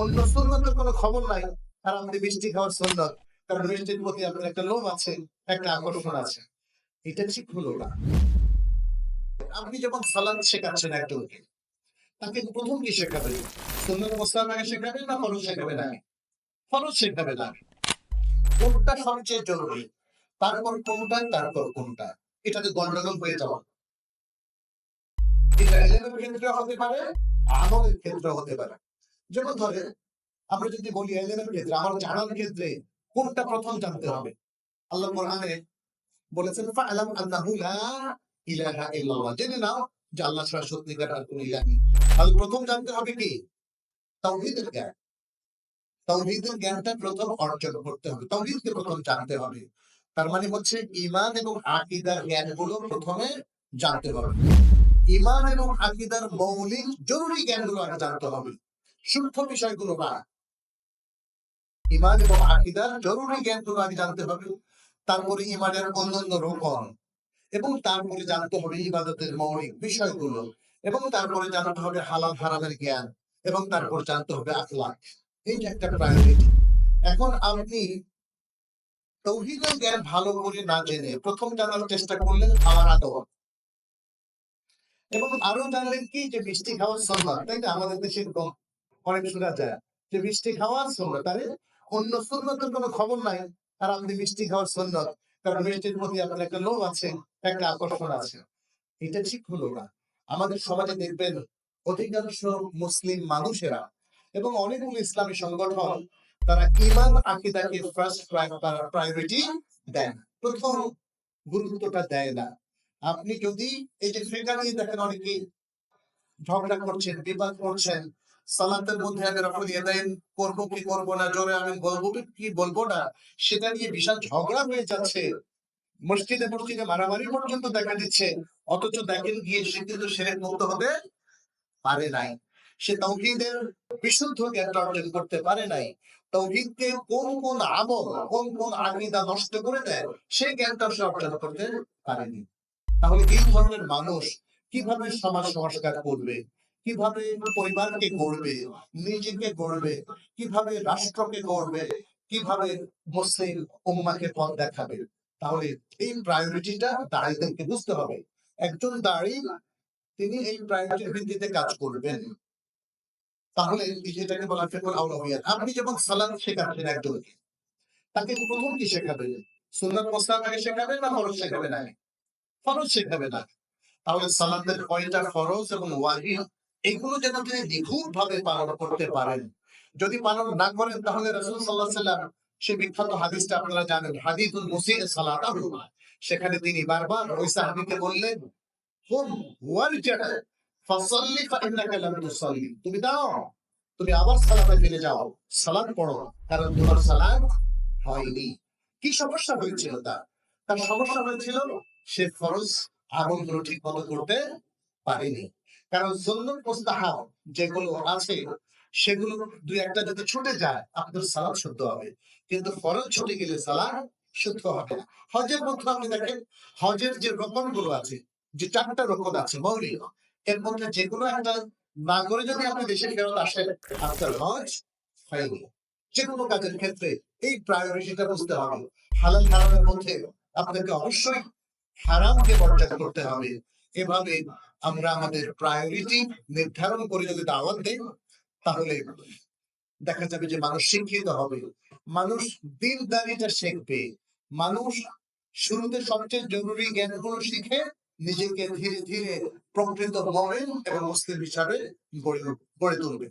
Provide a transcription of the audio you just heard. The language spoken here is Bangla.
অন্য সুন্নতের কোনো খবর নাই। আর আপনি মিষ্টি খাওয়ার সুন্নত কারণ মিষ্টির প্রতি আপনার একটা লোভ আছে, একটা আকর্ষণ আছে। এটা ঠিক হলো না। আপনি যখন সালাদ শেখাচ্ছেন একজনকে, তাকে প্রথম কি শেখাবেন? সুন্নত মোসলাম আগে শেখাবেন না ফরজ শেখাবেন আগে? ফরজ শেখাবেন আগে। কোনটা সবচেয়ে জরুরি? তারপর কোনটা তারপর কোনটা? এটাতে গন্ডগোল হয়ে যাওয়া। এটা ক্ষেত্রে হতে পারে, আমলের ক্ষেত্রে হতে পারে। যেমন আমরা যদি বলি ক্ষেত্রে আমার জানার ক্ষেত্রে কোনটা প্রথম জানতে হবে? আল্লাহ কোরআনে বলেছেন আন্নাহু লা ইলাহা ইল্লাল্লাহ। জেনে নাও যে আল্লাহ ছাড়া সত্যিকার আর কোনো ইলাহ নেই। তাহলে প্রথম জানতে হবে কি? তাওহীদের জ্ঞান। তাওহীদের জ্ঞানটা প্রথম অর্জন করতে হবে। তাওহীদকে প্রথম জানতে হবে। তার মানে হচ্ছে ঈমান এবং আকীদার জ্ঞানগুলো প্রথমে জানতে হবে। ঈমান এবং আকীদার মৌলিক জরুরি জ্ঞানগুলো আগে জানতে হবে। সূক্ষ্ম বিষয়গুলো না ঈমান এবং আকীদার জরুরি জ্ঞানগুলো আগে জানতে হবে। তারপরে ঈমানের অন্যান্য রোকন এবং তারপরে জানতে হবে ইবাদতের মৌলিক বিষয়গুলো এবং তারপরে জানতে হবে হালাল হারামের জ্ঞান এবং তারপর জানতে হবে আখলাক এই একটা প্রায়োরিটি। এখন আপনি তৌহিদের জ্ঞান ভালো করে না জেনে প্রথম জানার চেষ্টা করলেন খাওয়ার আদব। এবং আরও জানলেন কি যে মিষ্টি খাওয়ার সন্ন্যত তাই না? আমাদের দেশে এরকম অনেক শোনা যায় যে মিষ্টি খাওয়ার সন্ন্যত তাহলে অন্য সুন্নতের কোনো খবর নাই। আর আপনি মিষ্টি খাওয়ার সন্ন্যত কারণ মিষ্টির প্রতি আপনার একটা লোভ আছে, একটা আকর্ষণ আছে। এটা ঠিক হলো না। আমাদের সমাজে দেখবেন, অধিকাংশ মুসলিম মানুষেরা এবং অনেকগুলো ইসলামী সংগঠন, তারা ইমান আকিদাকে ফার্স্ট প্রায়োরিটি দেন প্রথম গুরুত্বটা দেয় না। আপনি যদি এই যে ফিকা নিয়ে দেখেন অনেকে ঝগড়া করছেন, বিবাদ করছেন সালাতের মধ্যে আমি রকম দেন করব কি করব না, জোরে আমি বলব কি বলব না, সেটা নিয়ে বিশাল ঝগড়া হয়ে যাচ্ছে। মসজিদে মসজিদে মারামারি পর্যন্ত দেখা দিচ্ছে, অথচ দেখেন গিয়ে সে কিন্তু সেরে মুক্ত হতে পারে নাই। সে তৌহিদের বিশুদ্ধ জ্ঞান অর্জন করতে পারে নাই। তৌহিদকে কোন কোন আমল, কোন কোন আকিদা নষ্ট করে দেয়, সেই জ্ঞানটা সে অর্জন করতে পারেনি। তাহলে এই ধরনের মানুষ কীভাবে সমাজ সংস্কার করবে? কীভাবে পরিবারকে গড়বে, নিজেকে গড়বে, কীভাবে রাষ্ট্রকে গড়বে, কীভাবে মুসলিম উম্মাকে পথ দেখাবে, তাহলে এই প্রায়োরিটিটা দাঁড়িদেরকে বুঝতে হবে। একজন দাঁড়ি তিনি এই প্রায়োরিটির ভিত্তিতে কাজ করবেন। তাহলে এই বলা ফেকুল আউলাহিয়াত আপনি যেমন সালাত শেখাচ্ছেন একজনকে তাকে প্রথম কি শেখাবেন? সুন্নাত মোসলাম আগে শেখাবেন না ফরজ শেখাবেন না ফরজ শেখাবে না। তাহলে সালাতের কয়টা ফরজ এবং ওয়াজিব? এগুলো যেন তিনি নিখুঁত ভাবে পালন করতে পারেন। যদি পালন না করেন, তাহলে রাসূল সাল্লাম সে বিখ্যাত হাদিসটা আপনারা জানেন মুসিء সালাতাহু সেখানে তিনি বারবার ওই সাহাবীকে বললেন, হুম লাম তুমি দাও, তুমি আবার সালাতে ফিরে যাও। সালাত পড়ো কারণ তোমার সালাত হয়নি। কি সমস্যা হয়েছিল তার? তার সমস্যা হয়েছিল, সে ফরজ আমলগুলো ঠিক মতো করতে পারেনি। কারণ মুস্তাহাব যেগুলো আছে, সেগুলো দুই একটা যদি ছুটে যায় আপনার সালাদ শুদ্ধ হবে। কিন্তু ফরজ ছুটে গেলে শুদ্ধ হবে না। হজের মধ্যে আপনি দেখেন, হজের যে রকমগুলো আছে, যে চারটা রকম আছে, মৌলিক, এর মধ্যে যে কোনো একটা না করে যদি আপনি দেশে ফেরত আসেন, আপনার হজ হয়নি যে কোনো কাজের ক্ষেত্রে এই প্রায়োরিটিটা বুঝতে হবে। হালাল হারামের মধ্যে আপনাকে অবশ্যই হারামকে বর্জন করতে হবে। এভাবে আমরা আমাদের প্রায়োরিটি নির্ধারণ করে যদি দাওয়াত দেই, তাহলে দেখা যাবে যে মানুষ শিক্ষিত হবে। মানুষ দিনদারিটা শিখবে। মানুষ শুরুতে সবচেয়ে জরুরি জ্ঞানগুলো শিখে নিজেকে ধীরে ধীরে প্রকৃত হবেন এবং মুসলিম হিসাবে গড়ে গড়ে তুলবে।